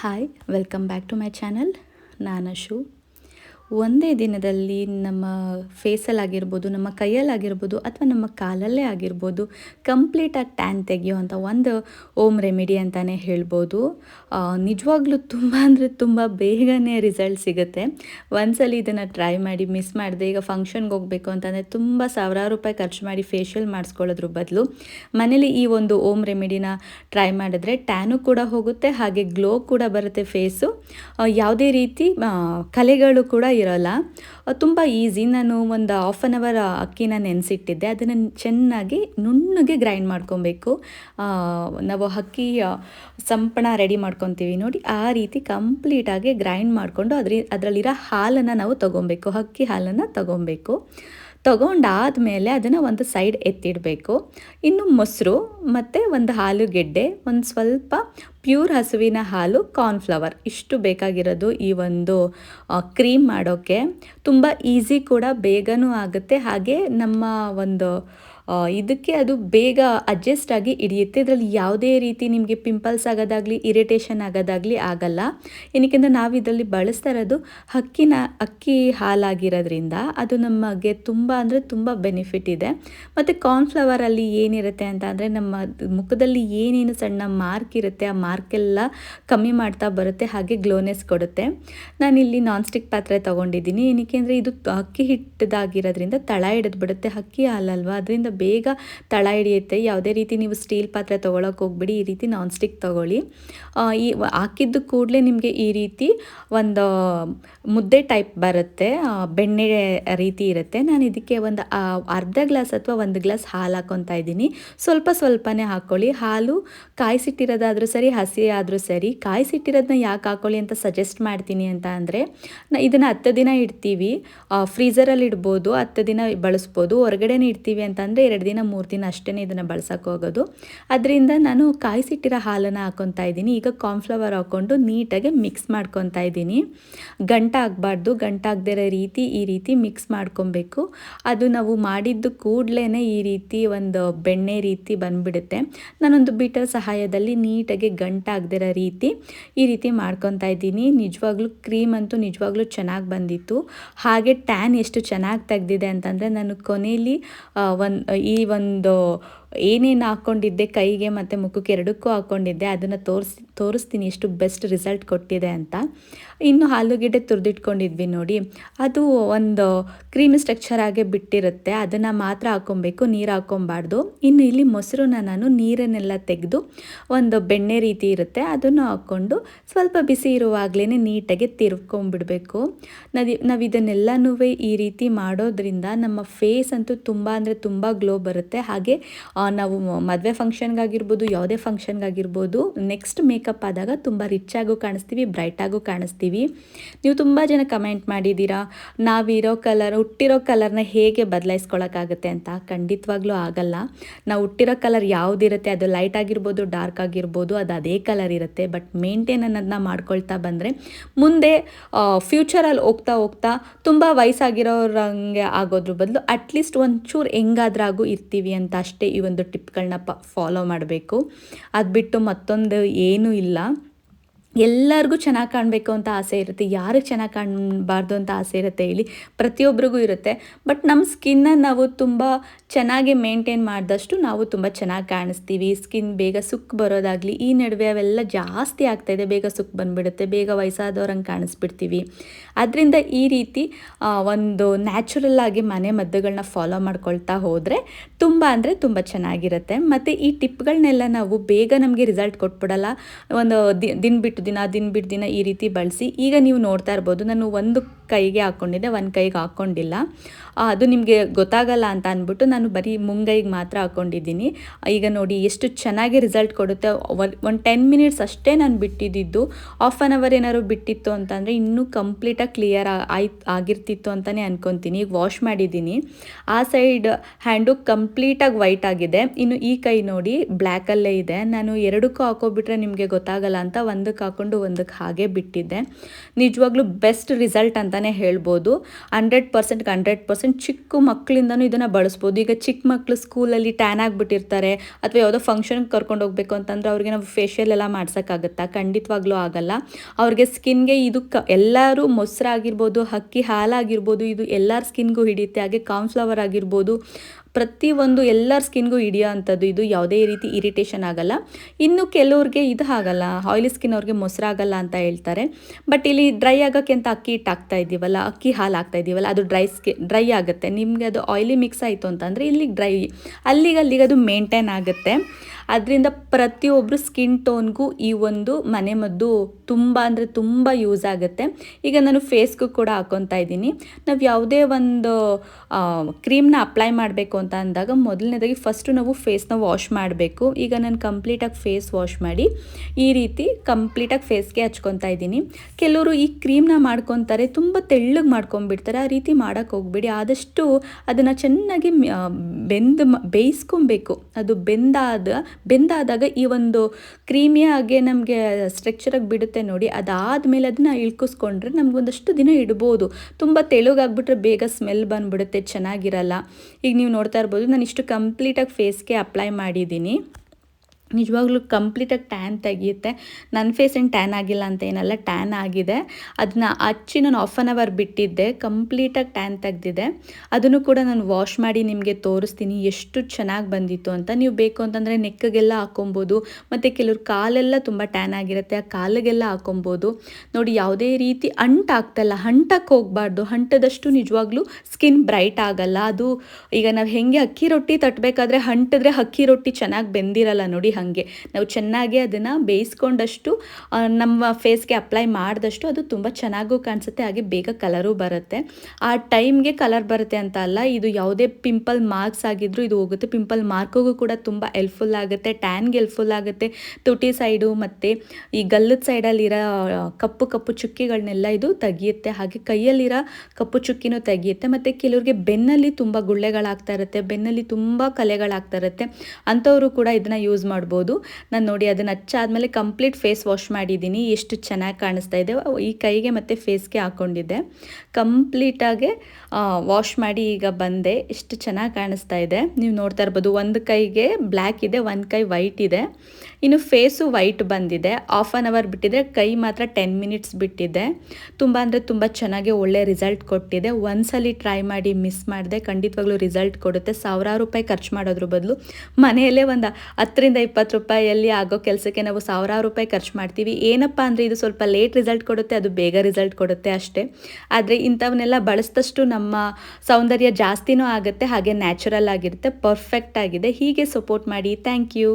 hi welcome back to my channel ನಾನು ಶು ಒಂದೇ ದಿನದಲ್ಲಿ ನಮ್ಮ ಫೇಸಲ್ಲಾಗಿರ್ಬೋದು, ನಮ್ಮ ಕೈಯಲ್ಲಾಗಿರ್ಬೋದು ಅಥವಾ ನಮ್ಮ ಕಾಲಲ್ಲೇ ಆಗಿರ್ಬೋದು, ಕಂಪ್ಲೀಟಾಗಿ ಟ್ಯಾನ್ ತೆಗೆಯುವಂಥ ಒಂದು ಓಮ್ ರೆಮಿಡಿ ಅಂತಲೇ ಹೇಳ್ಬೋದು. ನಿಜವಾಗ್ಲೂ ತುಂಬ ಅಂದರೆ ತುಂಬ ಬೇಗನೆ ರಿಸಲ್ಟ್ ಸಿಗುತ್ತೆ. ಒಂದ್ಸಲಿ ಇದನ್ನು ಟ್ರೈ ಮಾಡಿ, ಮಿಸ್ ಮಾಡಿದೆ, ಈಗ ಫಂಕ್ಷನ್ಗೆ ಹೋಗಬೇಕು ಅಂತಂದರೆ ತುಂಬ ಸಾವಿರಾರು ರೂಪಾಯಿ ಖರ್ಚು ಮಾಡಿ ಫೇಶಿಯಲ್ ಮಾಡಿಸ್ಕೊಳ್ಳೋದ್ರ ಬದಲು ಮನೇಲಿ ಈ ಒಂದು ಓಮ್ ರೆಮಿಡಿನ ಟ್ರೈ ಮಾಡಿದ್ರೆ ಟ್ಯಾನು ಕೂಡ ಹೋಗುತ್ತೆ, ಹಾಗೆ ಗ್ಲೋ ಕೂಡ ಬರುತ್ತೆ ಫೇಸು. ಯಾವುದೇ ರೀತಿ ಕಲೆಗಳು ಕೂಡ ಇರೋಲ್ಲ. ತುಂಬ ಈಸಿ ನಾನು ಒಂದು ಹಾಫ್ ಆನ್ ಅವರ್ ಅಕ್ಕಿನ ನೆನೆಸಿಟ್ಟಿದ್ದೆ. ಅದನ್ನು ಚೆನ್ನಾಗಿ ನುಣ್ಣಗೆ ಗ್ರೈಂಡ್ ಮಾಡ್ಕೊಬೇಕು. ನಾವು ಅಕ್ಕಿ ಸಂಪಣ ರೆಡಿ ಮಾಡ್ಕೊತೀವಿ. ನೋಡಿ, ಆ ರೀತಿ ಕಂಪ್ಲೀಟಾಗಿ ಗ್ರೈಂಡ್ ಮಾಡಿಕೊಂಡು ಅದ್ರ, ಅದರಲ್ಲಿರೋ ಹಾಲನ್ನು ನಾವು ತೊಗೊಬೇಕು. ಅಕ್ಕಿ ಹಾಲನ್ನು ತೊಗೊಬೇಕು. ತಗೊಂಡಾದಮೇಲೆ ಅದನ್ನು ಒಂದು ಸೈಡ್ ಎತ್ತಿಡಬೇಕು. ಇನ್ನು ಮೊಸರು ಮತ್ತು ಒಂದು ಆಲೂಗೆಡ್ಡೆ ಒಂದು ಸ್ವಲ್ಪ ಪ್ಯೂರ್ ಹಸುವಿನ ಹಾಲು ಕಾರ್ನ್ಫ್ಲವರ್ ಇಷ್ಟು ಬೇಕಾಗಿರೋದು ಈ ಒಂದು ಕ್ರೀಮ್ ಮಾಡೋಕ್ಕೆ ತುಂಬ ಈಸಿ ಕೂಡ, ಬೇಗನೂ ಆಗುತ್ತೆ. ಹಾಗೆ ನಮ್ಮ ಒಂದು ಇದಕ್ಕೆ ಅದು ಬೇಗ ಅಡ್ಜಸ್ಟ್ ಆಗಿ ಹಿಡಿಯುತ್ತೆ. ಇದರಲ್ಲಿ ಯಾವುದೇ ರೀತಿ ನಿಮಗೆ ಪಿಂಪಲ್ಸ್ ಆಗೋದಾಗಲಿ ಇರಿಟೇಷನ್ ಆಗೋದಾಗಲಿ ಆಗಲ್ಲ. ಏನಕ್ಕೆಂದರೆ ನಾವು ಇದರಲ್ಲಿ ಬಳಸ್ತಾ ಇರೋದು ಹಕ್ಕಿನ ಅಕ್ಕಿ ಹಾಲಾಗಿರೋದ್ರಿಂದ ಅದು ನಮಗೆ ತುಂಬ ಅಂದರೆ ತುಂಬ ಬೆನಿಫಿಟ್ ಇದೆ. ಮತ್ತು ಕಾರ್ನ್ಫ್ಲವರಲ್ಲಿ ಏನಿರುತ್ತೆ ಅಂತ ಅಂದರೆ ನಮ್ಮ ಮುಖದಲ್ಲಿ ಏನೇನು ಸಣ್ಣ ಮಾರ್ಕ್ ಇರುತ್ತೆ, ಆ ಮಾರ್ಕೆಲ್ಲ ಕಮ್ಮಿ ಮಾಡ್ತಾ ಬರುತ್ತೆ, ಹಾಗೆ ಗ್ಲೋನೆಸ್ ಕೊಡುತ್ತೆ. ನಾನಿಲ್ಲಿ ನಾನ್ ಸ್ಟಿಕ್ ಪಾತ್ರೆ ತೊಗೊಂಡಿದ್ದೀನಿ. ಏನಕ್ಕೆ ಅಂದರೆ ಇದು ಅಕ್ಕಿ ಹಿಟ್ಟದಾಗಿರೋದ್ರಿಂದ ತಳ ಹಿಡಿದು ಬಿಡುತ್ತೆ ಅಕ್ಕಿ ಹಾಲಲ್ವಾ? ಅದರಿಂದ ಬೇಗ ತಳ ಹಿಡಿಯುತ್ತೆ. ಯಾವುದೇ ರೀತಿ ನೀವು ಸ್ಟೀಲ್ ಪಾತ್ರೆ ತೊಗೊಳಕ್ಕೆ ಹೋಗ್ಬಿಡಿ, ಈ ರೀತಿ ನಾನ್ ಸ್ಟಿಕ್ ತೊಗೊಳ್ಳಿ ಈ ಹಾಕಿದ್ದು ಕೂಡಲೇ ನಿಮಗೆ ಈ ರೀತಿ ಒಂದು ಮುದ್ದೆ ಟೈಪ್ ಬರುತ್ತೆ ಬೆಣ್ಣೆ ರೀತಿ ಇರುತ್ತೆ. ನಾನು ಇದಕ್ಕೆ ಒಂದು ಅರ್ಧ ಗ್ಲಾಸ್ ಅಥವಾ ಒಂದು ಗ್ಲಾಸ್ ಹಾಲು ಹಾಕೊತಾ ಇದ್ದೀನಿ. ಸ್ವಲ್ಪ ಸ್ವಲ್ಪನೇ ಹಾಕ್ಕೊಳ್ಳಿ ಹಾಲು ಕಾಯಿಸಿಟ್ಟಿರೋದಾದರೂ ಸರಿ, ಹಸಿ ಆದರೂ ಸರಿ ಕಾಯಿಸಿಟ್ಟಿರೋದನ್ನ ಯಾಕೆ ಹಾಕ್ಕೊಳ್ಳಿ ಅಂತ ಸಜೆಸ್ಟ್ ಮಾಡ್ತೀನಿ ಅಂತ ಅಂದರೆ ಇದನ್ನು ಹತ್ತು ದಿನ ಇಡ್ತೀವಿ. ಫ್ರೀಝರಲ್ಲಿ ಇಡ್ಬೋದು, ಹತ್ತು ದಿನ ಬಳಸ್ಬೋದು, ಹೊರಗಡೆನೇ ಇಡ್ತೀವಿ ಅಂತಂದರೆ ಎರಡು ದಿನ, ಮೂರು ದಿನ ಅಷ್ಟೇ ಇದನ್ನು ಬಳಸೋಕೆ ಹೋಗೋದು. ಅದರಿಂದ ನಾನು ಕಾಯಿಸಿಟ್ಟಿರೋ ಹಾಲನ್ನು ಹಾಕೊತಾ ಇದ್ದೀನಿ. ಈಗ ಕಾರ್ನ್ಫ್ಲವರ್ ಹಾಕ್ಕೊಂಡು ನೀಟಾಗಿ ಮಿಕ್ಸ್ ಮಾಡ್ಕೊತಾ ಇದ್ದೀನಿ. ಗಂಟ ಆಗಬಾರ್ದು. ಗಂಟ ರೀತಿ ಈ ರೀತಿ ಮಿಕ್ಸ್ ಮಾಡ್ಕೊಬೇಕು. ಅದು ನಾವು ಮಾಡಿದ್ದು ಕೂಡಲೇ ಈ ರೀತಿ ಒಂದು ಬೆಣ್ಣೆ ರೀತಿ ಬಂದುಬಿಡುತ್ತೆ. ನಾನೊಂದು ಬೀಟರ್ ಸಹಾಯದಲ್ಲಿ ನೀಟಾಗಿ ಗಂಟಾಗದಿರೋ ರೀತಿ ಈ ರೀತಿ ಮಾಡ್ಕೊತಾ ಇದ್ದೀನಿ. ನಿಜವಾಗ್ಲೂ ಕ್ರೀಮ್ ಅಂತೂ ನಿಜವಾಗ್ಲೂ ಚೆನ್ನಾಗಿ ಬಂದಿತ್ತು. ಹಾಗೆ ಟ್ಯಾನ್ ಎಷ್ಟು ಚೆನ್ನಾಗಿ ತೆಗೆದಿದೆ ಅಂತಂದರೆ ನಾನು ಕೊನೆಯಲ್ಲಿ ಒಂದು ಈ ಒಂದು ಏನೇನು ಹಾಕ್ಕೊಂಡಿದ್ದೆ ಕೈಗೆ ಮತ್ತು ಮುಖಕ್ಕೆ ಎರಡಕ್ಕೂ ಹಾಕ್ಕೊಂಡಿದ್ದೆ ಅದನ್ನು ತೋರಿಸಿ, ತೋರಿಸ್ತೀನಿ ಎಷ್ಟು ಬೆಸ್ಟ್ ರಿಸಲ್ಟ್ ಕೊಟ್ಟಿದೆ ಅಂತ. ಇನ್ನು ಆಲೂಗೆಡ್ಡೆ ತುರಿದಿಟ್ಕೊಂಡಿದ್ವಿ ನೋಡಿ. ಅದು ಒಂದು ಕ್ರೀಮಿ ಸ್ಟ್ರಕ್ಚರ್ ಆಗಿ ಬಿಟ್ಟಿರುತ್ತೆ, ಅದನ್ನು ಮಾತ್ರ ಹಾಕ್ಕೊಬೇಕು ನೀರು ಹಾಕ್ಕೊಬಾರ್ದು ಇನ್ನು ಇಲ್ಲಿ ಮೊಸರನ್ನ ನಾನು ನೀರನ್ನೆಲ್ಲ ತೆಗೆದು ಒಂದು ಬೆಣ್ಣೆ ರೀತಿ ಇರುತ್ತೆ, ಅದನ್ನು ಹಾಕ್ಕೊಂಡು ಸ್ವಲ್ಪ ಬಿಸಿ ಇರುವಾಗಲೇ ನೀಟಾಗಿ ತಿರ್ಕೊಂಬಿಡಬೇಕು. ನಾವು ನಾವು ಇದನ್ನೆಲ್ಲನೂ ಈ ರೀತಿ ಮಾಡೋದ್ರಿಂದ ನಮ್ಮ ಫೇಸ್ ಅಂತೂ ತುಂಬ ಅಂದರೆ ತುಂಬ ಗ್ಲೋ ಬರುತ್ತೆ. ಹಾಗೆ ನಾವು ಮದುವೆ ಫಂಕ್ಷನ್ಗಾಗಿರ್ಬೋದು ಯಾವುದೇ ಫಂಕ್ಷನ್ಗಾಗಿರ್ಬೋದು ನೆಕ್ಸ್ಟ್ ಮೇಕಪ್ ಆದಾಗ ತುಂಬ ರಿಚ್ ಆಗು ಕಾಣಿಸ್ತೀವಿ ಬ್ರೈಟ್ ಆಗು ಕಾಣಿಸ್ತೀವಿ. ನೀವು ತುಂಬ ಜನ ಕಮೆಂಟ್ ಮಾಡಿದ್ದೀರಾ, ನಾವಿರೋ ಕಲರ್ ಹುಟ್ಟಿರೋ ಕಲರ್ನ ಹೇಗೆ ಬದಲಾಯಿಸ್ಕೊಳ್ಳೋಕ್ಕಾಗುತ್ತೆ ಅಂತ? ಖಂಡಿತವಾಗ್ಲೂ ಆಗಲ್ಲ. ನಾವು ಹುಟ್ಟಿರೋ ಕಲರ್ ಯಾವುದಿರುತ್ತೆ, ಅದು ಲೈಟ್ ಆಗಿರ್ಬೋದು ಡಾರ್ಕ್ ಆಗಿರ್ಬೋದು, ಅದು ಅದೇ ಕಲರ್ ಇರುತ್ತೆ. ಬಟ್ ಮೇಂಟೈನ್ ಅನ್ನೋದನ್ನ ಮಾಡ್ಕೊಳ್ತಾ ಬಂದರೆ, ಮುಂದೆ ಫ್ಯೂಚರಲ್ಲಿ ಹೋಗ್ತಾ ಹೋಗ್ತಾ ತುಂಬ ವಯಸ್ಸಾಗಿರೋರಂಗೆ ಆಗೋದ್ರ ಬದಲು ಅಟ್ಲೀಸ್ಟ್ ಒಂಚೂರು ಹೆಂಗಾದ್ರಾಗೂ ಇರ್ತೀವಿ ಅಂತ ಅಷ್ಟೇ ಈ ಒಂದು ಟಿಪ್ಗಳನ್ನ ಪ ಫಾಲೋ ಮಾಡಬೇಕು. ಅದು ಬಿಟ್ಟು ಮತ್ತೊಂದು ಏನೂ ಇಲ್ಲ. ಎಲ್ಲರಿಗೂ ಚೆನ್ನಾಗಿ ಕಾಣಬೇಕು ಅಂತ ಆಸೆ ಇರುತ್ತೆ. ಯಾರಿಗೆ ಚೆನ್ನಾಗಿ ಕಾಣಬಾರ್ದು ಅಂತ ಆಸೆ ಇರುತ್ತೆ ಹೇಳಿ ಪ್ರತಿಯೊಬ್ಬರಿಗೂ ಇರುತ್ತೆ. ಬಟ್ ನಮ್ಮ ಸ್ಕಿನ್ನ ನಾವು ತುಂಬ ಚೆನ್ನಾಗಿ ಮೇಂಟೈನ್ ಮಾಡಿದಷ್ಟು ನಾವು ತುಂಬ ಚೆನ್ನಾಗಿ ಕಾಣಿಸ್ತೀವಿ. ಸ್ಕಿನ್ ಬೇಗ ಸುಕ್ ಬರೋದಾಗಲಿ ಈ ನಡುವೆ ಅವೆಲ್ಲ ಜಾಸ್ತಿ ಆಗ್ತಾಯಿದೆ ಬೇಗ ಸುಕ್ ಬಂದುಬಿಡುತ್ತೆ. ಬೇಗ ವಯಸ್ಸಾದವ್ರಂಗೆ ಕಾಣಿಸ್ಬಿಡ್ತೀವಿ. ಅದರಿಂದ ಈ ರೀತಿ ಒಂದು ನ್ಯಾಚುರಲ್ ಆಗಿ ಮನೆ ಮದ್ದುಗಳನ್ನ ಫಾಲೋ ಮಾಡ್ಕೊಳ್ತಾ ಹೋದರೆ ತುಂಬ ಅಂದರೆ ತುಂಬ ಚೆನ್ನಾಗಿರುತ್ತೆ. ಮತ್ತು ಈ ಟಿಪ್ಗಳನ್ನೆಲ್ಲ ನಾವು ಬೇಗ ನಮಗೆ ರಿಸಲ್ಟ್ ಕೊಟ್ಬಿಡಲ್ಲ. ಒಂದು ದಿನ ಬಿಟ್ಟು ದಿನ ದಿನ ಬಿಟ್ಟು ದಿನ ಈ ರೀತಿ ಬಳಸಿ ಈಗ ನೀವು ನೋಡ್ತಾ ಇರ್ಬೋದು ನಾನು ಒಂದು ಕೈಗೆ ಹಾಕ್ಕೊಂಡಿದ್ದೆ ಒಂದು ಕೈಗೆ ಹಾಕ್ಕೊಂಡಿಲ್ಲ ಅದು ನಿಮಗೆ ಗೊತ್ತಾಗಲ್ಲ ಅಂತ ಅಂದ್ಬಿಟ್ಟು ನಾನು ಬರೀ ಮುಂಗೈಗೆ ಮಾತ್ರ ಹಾಕ್ಕೊಂಡಿದ್ದೀನಿ ಈಗ ನೋಡಿ ಎಷ್ಟು ಚೆನ್ನಾಗಿ ರಿಸಲ್ಟ್ ಕೊಡುತ್ತೆ. ಒಂದು ಟೆನ್ ಮಿನಿಟ್ಸ್ ಅಷ್ಟೇ ನಾನು ಬಿಟ್ಟಿದ್ದಿದ್ದು ಹಾಫ್ ಆನ್ ಅವರ್ ಏನಾದ್ರು ಬಿಟ್ಟಿತ್ತು ಅಂತಂದರೆ ಇನ್ನೂ ಕಂಪ್ಲೀಟಾಗಿ ಕ್ಲಿಯರ್ ಆಯ್ ಆಗಿರ್ತಿತ್ತು ಅಂತಲೇ ಅನ್ಕೊತೀನಿ. ಈಗ ವಾಶ್ ಮಾಡಿದ್ದೀನಿ. ಆ ಸೈಡ್ ಹ್ಯಾಂಡು ಕಂಪ್ಲೀಟಾಗಿ ವೈಟ್ ಆಗಿದೆ. ಇನ್ನು ಈ ಕೈ ನೋಡಿ ಬ್ಲ್ಯಾಕಲ್ಲೇ ಇದೆ. ನಾನು ಎರಡಕ್ಕೂ ಹಾಕೋಬಿಟ್ರೆ ನಿಮಗೆ ಗೊತ್ತಾಗಲ್ಲ ಅಂತ ಒಂದಕ್ಕೆ ಹಾಕ್ಕೊಂಡು ಒಂದಕ್ಕೆ ಹಾಗೆ ಬಿಟ್ಟಿದ್ದೆ. ನಿಜವಾಗ್ಲೂ ಬೆಸ್ಟ್ ರಿಸಲ್ಟ್ ಅಂತಲೇ ಅಂತಲೇ ಹೇಳ್ಬೋದು. ಹಂಡ್ರೆಡ್ ಪರ್ಸೆಂಟ್ಗೆ ಹಂಡ್ರೆಡ್ ಪರ್ಸೆಂಟ್ ಚಿಕ್ಕ ಮಕ್ಕಳಿಂದನೂ ಇದನ್ನು ಬಳಸ್ಬೋದು. ಈಗ ಚಿಕ್ಕ ಮಕ್ಕಳು ಸ್ಕೂಲಲ್ಲಿ ಟ್ಯಾನ್ ಆಗಿಬಿಟ್ಟಿರ್ತಾರೆ ಅಥವಾ ಯಾವುದೋ ಫಂಕ್ಷನ್ಗೆ ಕರ್ಕೊಂಡು ಹೋಗಬೇಕು ಅಂತಂದ್ರೆ ಅವ್ರಿಗೆ ನಾವು ಫೇಶಿಯಲ್ ಎಲ್ಲ ಮಾಡ್ಸೋಕ್ಕಾಗತ್ತಾ? ಖಂಡಿತವಾಗ್ಲೂ ಆಗಲ್ಲ. ಅವ್ರಿಗೆ ಸ್ಕಿನ್ಗೆ ಇದು ಕ, ಎಲ್ಲರೂ ಮೊಸರಾಗಿರ್ಬೋದು ಅಕ್ಕಿ ಹಾಲಾಗಿರ್ಬೋದು, ಇದು ಎಲ್ಲರ ಸ್ಕಿನ್ಗೂ ಹಿಡಿಯುತ್ತೆ. ಹಾಗೆ ಕಾರ್ನ್ಫ್ಲವರ್ ಆಗಿರ್ಬೋದು. ಪ್ರತಿಯೊಂದು ಎಲ್ಲರ ಸ್ಕಿನ್ಗೂ ಹಿಡಿಯೋವಂಥದ್ದು ಇದು ಯಾವುದೇ ರೀತಿ ಇರಿಟೇಷನ್ ಆಗಲ್ಲ. ಇನ್ನು ಕೆಲವ್ರಿಗೆ ಇದು ಆಗಲ್ಲ, ಆಯಿಲಿ ಸ್ಕಿನ್ ಅವ್ರಿಗೆ ಮೊಸರಾಗಲ್ಲ ಅಂತ ಹೇಳ್ತಾರೆ. ಬಟ್ ಇಲ್ಲಿ ಡ್ರೈ ಆಗೋಕ್ಕೆ ಅಂತ ಅಕ್ಕಿ ಹಿಟ್ಟು ಹಾಕ್ತಾ ಇದ್ದೀವಲ್ಲ, ಅಕ್ಕಿ ಹಾಲು ಹಾಕ್ತಾ ಇದ್ದೀವಲ್ಲ, ಅದು ಡ್ರೈ ಸ್ಕಿ, ಡ್ರೈ ಆಗುತ್ತೆ. ನಿಮಗೆ ಅದು ಆಯಿಲಿ ಮಿಕ್ಸ್ ಆಯಿತು ಅಂತಂದರೆ ಇಲ್ಲಿಗೆ ಡ್ರೈ ಅಲ್ಲಿಗೆ ಅಲ್ಲಿಗೆ ಅದು ಮೇಂಟೈನ್ ಆಗುತ್ತೆ. ಅದರಿಂದ ಪ್ರತಿಯೊಬ್ಬರು ಸ್ಕಿನ್ ಟೋನ್ಗೂ ಈ ಒಂದು ಮನೆಮದ್ದು ತುಂಬ ಅಂದರೆ ತುಂಬ ಯೂಸ್ ಆಗುತ್ತೆ. ಈಗ ನಾನು ಫೇಸ್ಗೂ ಕೂಡ ಹಾಕೊತಾ ಇದ್ದೀನಿ. ನಾವು ಯಾವುದೇ ಒಂದು ಕ್ರೀಮ್ನ ಅಪ್ಲೈ ಮಾಡಬೇಕು ಅಂತ ಅಂದಾಗ ಮೊದಲನೇದಾಗಿ ಫಸ್ಟು ನಾವು ಫೇಸ್ನ ವಾಶ್ ಮಾಡಬೇಕು. ಈಗ ನಾನು ಕಂಪ್ಲೀಟಾಗಿ ಫೇಸ್ ವಾಶ್ ಮಾಡಿ ಈ ರೀತಿ ಕಂಪ್ಲೀಟಾಗಿ ಫೇಸ್ಗೆ ಹಚ್ಕೊತಾ ಇದ್ದೀನಿ. ಕೆಲವರು ಈ ಕ್ರೀಮ್ನ ಮಾಡ್ಕೊತಾರೆ, ತುಂಬ ತೆಳ್ಳಗೆ ಮಾಡ್ಕೊಂಬಿಡ್ತಾರೆ ಆ ರೀತಿ ಮಾಡೋಕ್ಕೆ ಹೋಗ್ಬೇಡಿ. ಆದಷ್ಟು ಅದನ್ನು ಚೆನ್ನಾಗಿ ಬೆಂದು ಬೇಯಿಸ್ಕೊಬೇಕು. ಅದು ಬೆಂದಾದ ಬೆಂದಾದಾಗ ಈ ಒಂದು ಕ್ರೀಮಿಯಾಗೆ ನಮಗೆ ಸ್ಟ್ರಕ್ಚರಾಗಿ ಬಿಡುತ್ತೆ ನೋಡಿ. ಅದಾದಮೇಲೆ ಅದನ್ನ ಇಳ್ಕಿಸ್ಕೊಂಡ್ರೆ ನಮಗೊಂದಷ್ಟು ದಿನ ಇಡ್ಬೋದು. ತುಂಬ ತೆಳುಗಾಗ್ಬಿಟ್ರೆ ಬೇಗ ಸ್ಮೆಲ್ ಬಂದುಬಿಡುತ್ತೆ, ಚೆನ್ನಾಗಿರಲ್ಲ. ಈಗ ನೀವು ನೋಡ್ತಾ ಇರ್ಬೋದು, ನಾನು ಇಷ್ಟು ಕಂಪ್ಲೀಟಾಗಿ ಫೇಸ್ಗೆ ಅಪ್ಲೈ ಮಾಡಿದ್ದೀನಿ ನಿಜವಾಗ್ಲೂ ಕಂಪ್ಲೀಟಾಗಿ ಟ್ಯಾನ್ ತೆಗಿಯುತ್ತೆ. ನನ್ನ ಫೇಸ್ ಏನು ಟ್ಯಾನ್ ಆಗಿಲ್ಲ ಅಂತ ಏನಲ್ಲ ಟ್ಯಾನ್ ಆಗಿದೆ. ಅದನ್ನ ಹಚ್ಚಿ ನಾನು ಆಫ್ ಆನ್ ಅವರ್ ಬಿಟ್ಟಿದ್ದೆ ಕಂಪ್ಲೀಟಾಗಿ ಟ್ಯಾನ್ ತೆಗೆದಿದೆ. ಅದನ್ನು ಕೂಡ ನಾನು ವಾಶ್ ಮಾಡಿ ನಿಮಗೆ ತೋರಿಸ್ತೀನಿ ಎಷ್ಟು ಚೆನ್ನಾಗಿ ಬಂದಿತ್ತು ಅಂತ. ನೀವು ಬೇಕು ಅಂತಂದರೆ ನೆಕ್ಕಗೆಲ್ಲ ಹಾಕೊಬೋದು ಮತ್ತು ಕೆಲವ್ರು ಕಾಲೆಲ್ಲ ತುಂಬ ಟ್ಯಾನ್ ಆಗಿರುತ್ತೆ, ಆ ಕಾಲಿಗೆಲ್ಲ ಹಾಕೊಬೋದು ನೋಡಿ, ಯಾವುದೇ ರೀತಿ ಅಂಟಾಗ್ತಲ್ಲ ಹಂಟಕ್ಕೆ ಹೋಗಬಾರ್ದು. ಹಂಟದಷ್ಟು ನಿಜವಾಗ್ಲೂ ಸ್ಕಿನ್ ಬ್ರೈಟ್ ಆಗಲ್ಲ. ಅದು ಈಗ ನಾವು ಹೆಂಗೆ ಅಕ್ಕಿ ರೊಟ್ಟಿ ತಟ್ಟಬೇಕಾದ್ರೆ ಹಂಟಿದ್ರೆ ಅಕ್ಕಿ ರೊಟ್ಟಿ ಚೆನ್ನಾಗಿ ಬೆಂದಿರಲ್ಲ ನೋಡಿ ಹಾಗೆ. ನಾವು ಚೆನ್ನಾಗಿ ಅದನ್ನು ಬೇಯಿಸ್ಕೊಂಡಷ್ಟು ನಮ್ಮ ಫೇಸ್ಗೆ ಅಪ್ಲೈ ಮಾಡಿದಷ್ಟು ಅದು ತುಂಬ ಚೆನ್ನಾಗೂ ಕಾಣಿಸುತ್ತೆ, ಹಾಗೆ ಬೇಗ ಕಲರು ಬರುತ್ತೆ. ಆ ಟೈಮ್ಗೆ ಕಲರ್ ಬರುತ್ತೆ ಅಂತ ಅಲ್ಲ, ಇದು ಯಾವುದೇ ಪಿಂಪಲ್ ಮಾರ್ಕ್ಸ್ ಆಗಿದ್ರು ಇದು ಹೋಗುತ್ತೆ. ಪಿಂಪಲ್ ಮಾರ್ಕ್ಗೂ ಕೂಡ ತುಂಬ ಹೆಲ್ಪ್ಫುಲ್ ಆಗುತ್ತೆ, ಟ್ಯಾನ್ಗೆ ಹೆಲ್ಪ್ಫುಲ್ ಆಗುತ್ತೆ. ತುಟಿ ಸೈಡು ಮತ್ತು ಈ ಗಲ್ಲದ ಸೈಡಲ್ಲಿರೋ ಕಪ್ಪು ಕಪ್ಪು ಚುಕ್ಕಿಗಳನ್ನೆಲ್ಲ ಇದು ತೆಗಿಯುತ್ತೆ, ಹಾಗೆ ಕೈಯಲ್ಲಿರೋ ಕಪ್ಪು ಚುಕ್ಕಿನೂ ತೆಗಿಯುತ್ತೆ, ಮತ್ತು ಕೆಲವ್ರಿಗೆ ಬೆನ್ನಲ್ಲಿ ತುಂಬ ಗುಳ್ಳೆಗಳಾಗ್ತಾ ಇರುತ್ತೆ, ಬೆನ್ನಲ್ಲಿ ತುಂಬ ಕಲೆಗಳಾಗ್ತಾ ಇರುತ್ತೆ. ಅಂಥವರು ಕೂಡ ಇದನ್ನು ಯೂಸ್ ಮಾಡ್ಬೋದು. ಮಾಡ್ಬೋದು. ನಾನು ನೋಡಿ ಅದನ್ನು ಹಚ್ಚಾದ್ಮೇಲೆ ಕಂಪ್ಲೀಟ್ ಫೇಸ್ ವಾಶ್ ಮಾಡಿದ್ದೀನಿ. ಎಷ್ಟು ಚೆನ್ನಾಗಿ ಕಾಣಿಸ್ತಾ ಇದೆ. ಈ ಕೈಗೆ ಮತ್ತು ಫೇಸ್ಗೆ ಹಾಕ್ಕೊಂಡಿದ್ದೆ ಕಂಪ್ಲೀಟಾಗೆ ವಾಶ್ ಮಾಡಿ ಈಗ ಬಂದೆ. ಎಷ್ಟು ಚೆನ್ನಾಗಿ ಕಾಣಿಸ್ತಾ ಇದೆ. ನೀವು ನೋಡ್ತಾ ಇರ್ಬೋದು, ಒಂದು ಕೈಗೆ ಬ್ಲ್ಯಾಕ್ ಇದೆ, ಒಂದು ಕೈ ವೈಟ್ ಇದೆ. ಇನ್ನು ಫೇಸು ವೈಟ್ ಬಂದಿದೆ. ಆಫ್ ಆನ್ ಅವರ್ ಬಿಟ್ಟಿದೆ. ಕೈ ಮಾತ್ರ ಟೆನ್ ಮಿನಿಟ್ಸ್ ಬಿಟ್ಟಿದೆ. ತುಂಬ ಅಂದರೆ ತುಂಬ ಚೆನ್ನಾಗಿ ಒಳ್ಳೆ ರಿಸಲ್ಟ್ ಕೊಟ್ಟಿದೆ. ಒಂದ್ಸಲಿ ಟ್ರೈ ಮಾಡಿ ಮಿಸ್ ಮಾಡಿದೆ. ಖಂಡಿತವಾಗ್ಲೂ ರಿಸಲ್ಟ್ ಕೊಡುತ್ತೆ. ಸಾವಿರಾರು ರೂಪಾಯಿ ಖರ್ಚು ಮಾಡೋದ್ರ ಬದಲು ಮನೆಯಲ್ಲೇ ಒಂದು ಹತ್ತರಿಂದ ಇಪ್ಪತ್ತು ರೂಪಾಯಿಯಲ್ಲಿ ಆಗೋ ಕೆಲಸಕ್ಕೆ ನಾವು ಸಾವಿರಾರು ರೂಪಾಯಿ ಖರ್ಚು ಮಾಡ್ತೀವಿ. ಏನಪ್ಪ ಅಂದರೆ ಇದು ಸ್ವಲ್ಪ ಲೇಟ್ ರಿಸಲ್ಟ್ ಕೊಡುತ್ತೆ, ಅದು ಬೇಗ ರಿಸಲ್ಟ್ ಕೊಡುತ್ತೆ ಅಷ್ಟೇ. ಆದರೆ ಇಂಥವನ್ನೆಲ್ಲ ಬಳಸಿದಷ್ಟು ನಮ್ಮ ಸೌಂದರ್ಯ ಜಾಸ್ತಿನೂ ಆಗುತ್ತೆ, ಹಾಗೆ ನ್ಯಾಚುರಲ್ ಆಗಿರುತ್ತೆ ಪರ್ಫೆಕ್ಟ್ ಆಗಿದೆ. ಹೀಗೆ ಸಪೋರ್ಟ್ ಮಾಡಿ ಥ್ಯಾಂಕ್ ಯು